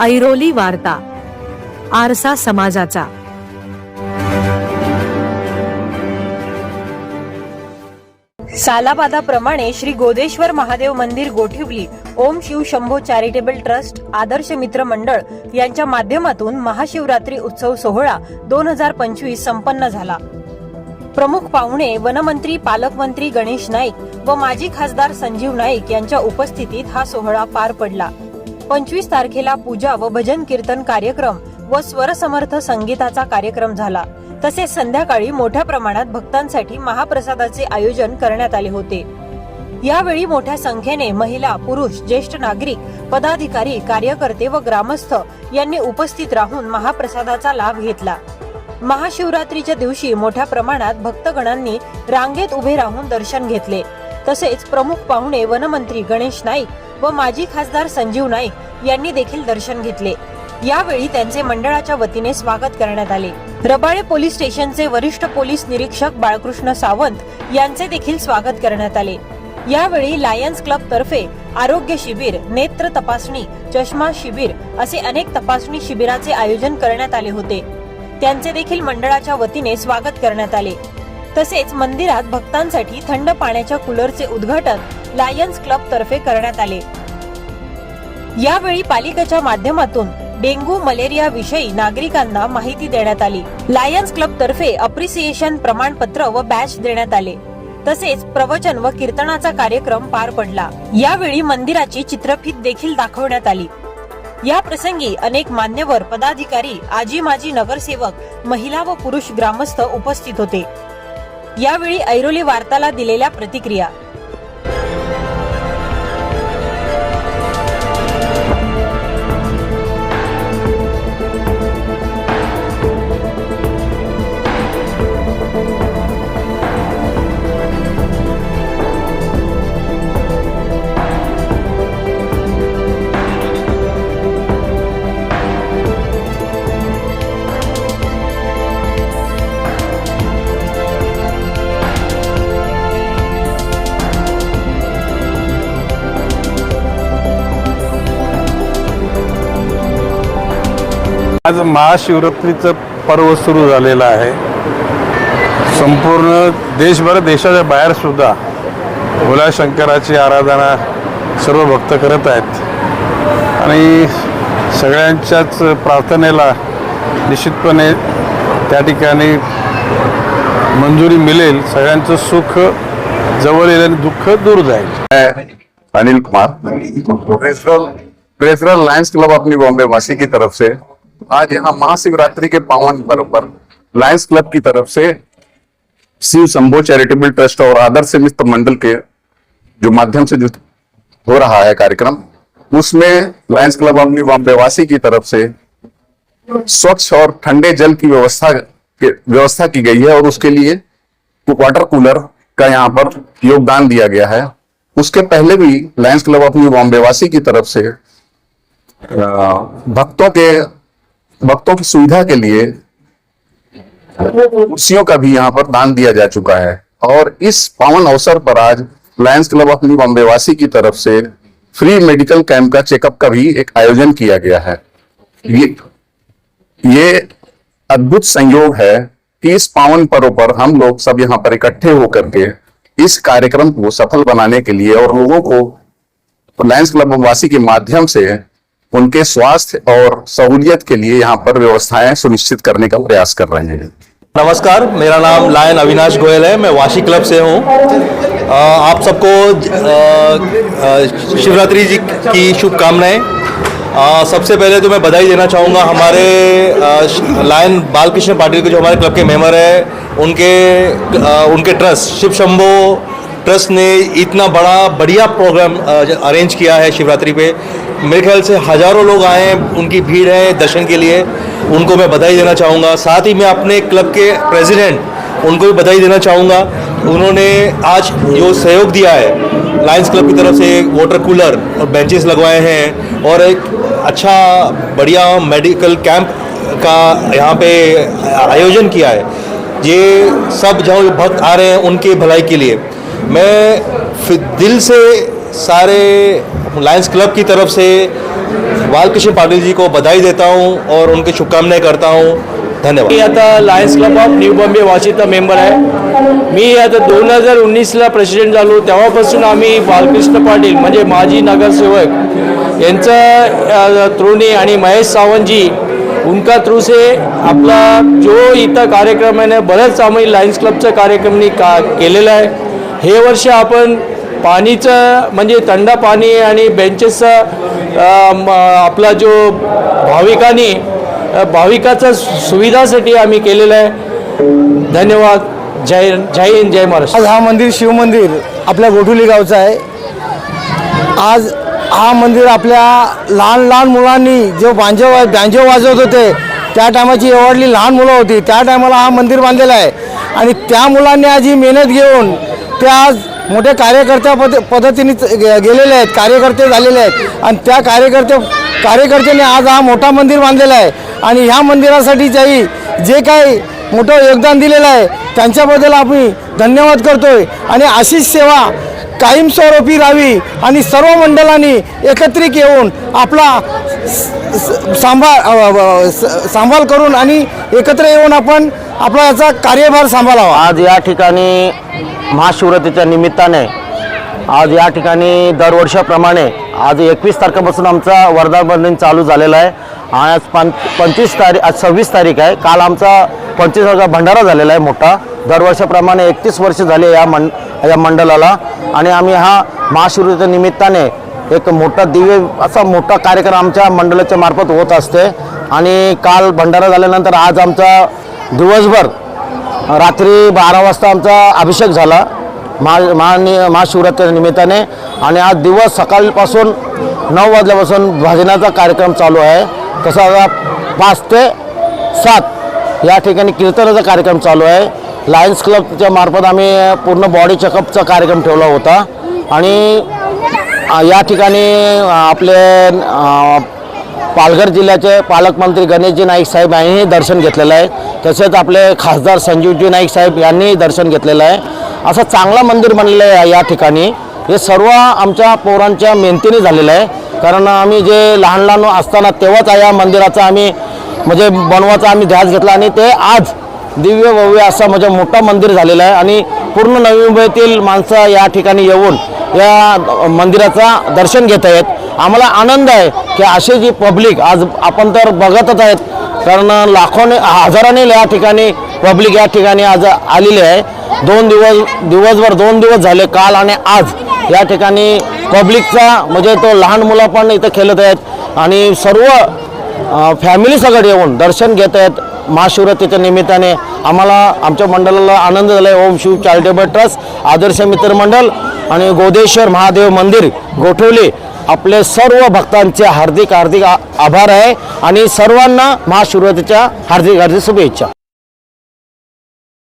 ऐरोली वार्ता आरसा समाजाचा. सालाबादाप्रमाणे श्री गोदेश्वर महादेव मंदिर गोठिवली ओम शिव शंभो चॅरिटेबल ट्रस्ट आदर्श मित्र मंडळ यांच्या माध्यमातून महाशिवरात्री उत्सव सोहळा दोन हजार पंचवीस संपन्न झाला. प्रमुख पाहुणे वनमंत्री पालकमंत्री गणेश नाईक व माजी खासदार संजीव नाईक यांच्या उपस्थितीत हा सोहळा पार पडला. पंचवीस तारखेला पूजा व भजन कीर्तन कार्यक्रम व स्वरसमर्थ संगीताचा कार्यक्रम झाला. तसेच संध्याकाळी मोठ्या प्रमाणात भक्तांसाठी महाप्रसादाचे आयोजन करण्यात आले होते. यावेळी मोठ्या संख्येने महिला पुरुष ज्येष्ठ नागरिक पदाधिकारी कार्यकर्ते व ग्रामस्थ यांनी उपस्थित राहून महाप्रसादाचा लाभ घेतला. महाशिवरात्रीच्या दिवशी मोठ्या प्रमाणात भक्तगणांनी रांगेत उभे राहून दर्शन घेतले. तसेच प्रमुख पाहुणे वनमंत्री गणेश नाईक व माजी खासदार संजीव नाईक यांनी देखील दर्शन घेतले. यावेळी त्यांचे मंडळाच्या वतीने स्वागत करण्यात आले. रबाळे पोलीस स्टेशनचे वरिष्ठ पोलीस निरीक्षक बाळकृष्ण सावंत यांचे देखील स्वागत करण्यात आले. यावेळी लायन्स क्लब तर्फे आरोग्य शिबिर नेत्र तपासणी चष्मा शिबिर असे अनेक तपासणी शिबिराचे आयोजन करण्यात आले होते. त्यांचे देखील मंडळाच्या वतीने स्वागत करण्यात आले. तसेच मंदिरात भक्तांसाठी थंड पाण्याच्या कूलरचे उद्घाटन लायन्स क्लब तर्फे करण्यात आले. यावेळी पालिकेच्या माध्यमातून डेंग्यू मलेरिया विषयी नागरिकांना माहिती देण्यात आली. लायन्स क्लब तर्फे अप्रिसिएशन प्रमाणपत्र व बॅच देण्यात आले. तसेच प्रवचन व कीर्तनाचा कार्यक्रम पार पडला. यावेळी मंदिराची चित्रफीत देखील दाखवण्यात आली. या प्रसंगी अनेक मान्यवर पदाधिकारी आजी माजी नगरसेवक महिला व पुरुष ग्रामस्थ उपस्थित होते. यावेळी ऐरोली वार्ताला दिलेल्या प्रतिक्रिया आज महाशिवरात्रीचं पर्व सुरू झालेलं आहे. संपूर्ण देशभर देशाच्या बाहेर सुद्धा भोला शंकराची आराधना सर्व भक्त करत आहेत. आणि सगळ्यांच्याच प्रार्थनेला निश्चितपणे त्या ठिकाणी मंजुरी मिळेल. सगळ्यांचं सुख जवळ येईल आणि दुःख दूर जाईल. अनिल कुमार. प्रेसरल प्रेसरल लायंस क्लब अपनी बॉम्बे वासी की तरफ से आज यहाँ महाशिवरात्रि के पावन पर्व पर लायंस क्लब की तरफ़ से शिव शंभो चैरिटेबल ट्रस्ट और आदर्श मित्र मंडल के जो माध्यम से जो हो रहा है कार्यक्रम, उसमें लायंस क्लब अपनी बॉम्बेवासी की तरफ़ से स्वच्छ और ठंडे जल की व्यवस्था व्यवस्था की गई है और उसके लिए वाटर कूलर का यहाँ पर योगदान दिया गया है। उसके पहले भी लायंस क्लब अपनी बॉम्बे वासी की तरफ़ से भक्तों के भक्तों की सुविधा के लिए कुर्सियों का भी यहाँ पर दान दिया जा चुका है। और इस पावन अवसर पर आज लायंस क्लब अपनी बॉम्बे वासी की तरफ़ से फ्री मेडिकल कैंप का चेकअप का भी एक आयोजन किया गया है। ये ये अद्भुत संयोग है कि इस पावन पर्व पर हम लोग सब यहाँ पर इकट्ठे होकर के इस कार्यक्रम को सफल बनाने के लिए और लोगों को लायंस क्लब वासी के माध्यम से उनके स्वास्थ्य और सहूलियत के लिए यहाँ पर व्यवस्थाएँ सुनिश्चित करने का प्रयास कर रहे हैं। नमस्कार मेरा नाम लायन अविनाश गोयल है मैं वाशी क्लब से हूँ। आप सबको शिवरात्रि जी की शुभकामनाएँ। सबसे पहले तो मैं बधाई देना चाहूँगा हमारे लायन बालकृष्ण पाटिल के जो हमारे क्लब के मेंबर हैं उनके अ, उनके ट्रस्ट शिव शंभो ट्रस्ट ने इतना बड़ा, बढ़िया प्रोग्राम अरेंज किया है शिवरात्रि पे। मेरे ख्याल से हज़ारों लोग आए हैं, उनकी भीड़ है दर्शन के लिए। उनको मैं बधाई देना चाहूँगा। साथ ही मैं अपने क्लब के प्रेसिडेंट, उनको भी बधाई देना चाहूँगा। उन्होंने आज जो सहयोग दिया है, लायंस क्लब की तरफ़ से वाटर कूलर और बेंचेस लगवाए हैं और एक अच्छा बढ़िया मेडिकल कैंप का यहाँ पे आयोजन किया है। ये सब जो भक्त आ रहे हैं, उनके भलाई के लिए। मैं फिर दिल से सारे लायंस क्लब की तरफ से बालकृष्ण पाटिल जी को बधाई देता हूँ और उनकी शुभकामनाएं करता हूँ। धन्यवाद। मी आता lions club of new Bombay वाशीचा member आहे मी आता दोन हजार उन्नीसला प्रेसिडेंट झालो तेव्हापासून आम्ही बालकृष्ण पाटील म्हणजे माजी नगरसेवक यांचा थ्रूने आणि महेश सावंतजी उनका थ्रू से आपला जो इथं कार्यक्रम आहे ना बरंच आम्ही लायन्स क्लबचा कार्यक्रमनी का केलेला आहे. हे वर्ष आपण पाणीचं म्हणजे थंड पाणी आणि बेंचेसचा आपला जो भाविकांनी भाविकाचं सुविधासाठी आम्ही केलेलं आहे. धन्यवाद. जय जय हिंद जय महाराष्ट्र. आज हा मंदिर शिवमंदिर आपल्या गोठुली गावचं आहे. आज हा मंदिर आपल्या लहान लहान मुलांनी जो बांजो बँजो वाजवत होते त्या टायमाची एवढली लहान मुलं होती त्या टायमाला हा मंदिर बांधलेलं आहे. आणि त्या मुलांनी आज ही मेहनत घेऊन ते आज मोठ्या कार्यकर्त्या पद पद्धतीने गे- गेलेले आहेत कार्यकर्ते झालेले आहेत. आणि त्या कार्यकर्ते कार्यकर्त्यांनी आज हा मोठा मंदिर बांधलेला आहे. आणि ह्या मंदिरासाठी ज्याही जे काही मोठं योगदान दिलेलं आहे त्यांच्याबद्दल आम्ही धन्यवाद करतोय. आणि अशीच सेवा कायमस्वरूपी राहावी आणि सर्व मंडळांनी एकत्रित येऊन आपला स- सांभाळ सांभाळ करून आणि एकत्र येऊन आपण आपला याचा कार्यभार सांभाळावा. आज या ठिकाणी महाशिवरात्रीच्या निमित्ताने आज या ठिकाणी दरवर्षाप्रमाणे आज एकवीस तारखेपासून आमचा वर्धापन बंधन चालू झालेला आहे. आज पं पंचवीस तारीख आज सव्वीस तारीख आहे. काल आमचा पंचवीस हजार भंडारा झालेला आहे मोठा. दरवर्षाप्रमाणे एकतीस वर्ष झाले या मंड या मंडळाला. आणि आम्ही हा महाशिवरात्रीच्या निमित्ताने एक मोठा दिव्य असा मोठा कार्यक्रम आमच्या मंडळाच्या मार्फत होत असते. आणि काल भंडारा झाल्यानंतर आज आमचा दिवसभर रात्री बारा वाजता आमचा अभिषेक झाला महा महानि महाशिवरात्रीच्या निमित्ताने. आणि आज दिवस सकाळपासून नऊ वाजल्यापासून भजनाचा कार्यक्रम चालू आहे. तसा आता पाच ते सात या ठिकाणी कीर्तनाचा कार्यक्रम चालू आहे. लायन्स क्लबच्या मार्फत आम्ही पूर्ण बॉडी चेकअपचा कार्यक्रम ठेवला होता. आणि या ठिकाणी आपले पालघर जिल्ह्याचे पालकमंत्री गणेशजी नाईक साहेब यांनीही दर्शन घेतलेलं आहे. तसेच आपले खासदार संजीवजी नाईक साहेब यांनीही दर्शन घेतलेलं आहे. असं चांगलं मंदिर बनलेलं आहे या ठिकाणी. हे सर्व आमच्या पोरांच्या मेहनतीने झालेलं आहे. कारण आम्ही जे लहान लहान असताना तेव्हाच या मंदिराचा आम्ही म्हणजे बनवायचा आम्ही ध्यास घेतला आणि ते आज दिव्य भव्य असं म्हणजे मोठं मंदिर झालेलं आहे. आणि पूर्ण नवी मुंबईतील माणसं या ठिकाणी येऊन या मंदिराचा दर्शन घेत आहेत. आम्हाला आनंद आहे की असे जी पब्लिक आज आपण तर बघतच आहेत कारण लाखोने हजाराने या ठिकाणी पब्लिक या ठिकाणी आज आलेली आहे. दोन दिवस दिवसभर दोन दिवस झाले काल आणि आज या ठिकाणी पब्लिकचा म्हणजे तो लहान मुलं पण इथं खेळत आहेत आणि सर्व फॅमिली सगळं येऊन दर्शन घेत आहेत. महाशिवरात्रीच्या निमित्ताने आम्हाला आमच्या मंडळाला आनंद झाला आहे ओम शिव चॅरिटेबल ट्रस्ट आदर्श मित्र मंडळ आणि गोदेश्वर महादेव मंदिर गोठवले. आपले सर्व भक्तांचे हार्दिक हार्दिक आ- आभार आहे. आणि सर्वांना महाशिवरात्रीच्या हार्दिक हार्दिक शुभेच्छा.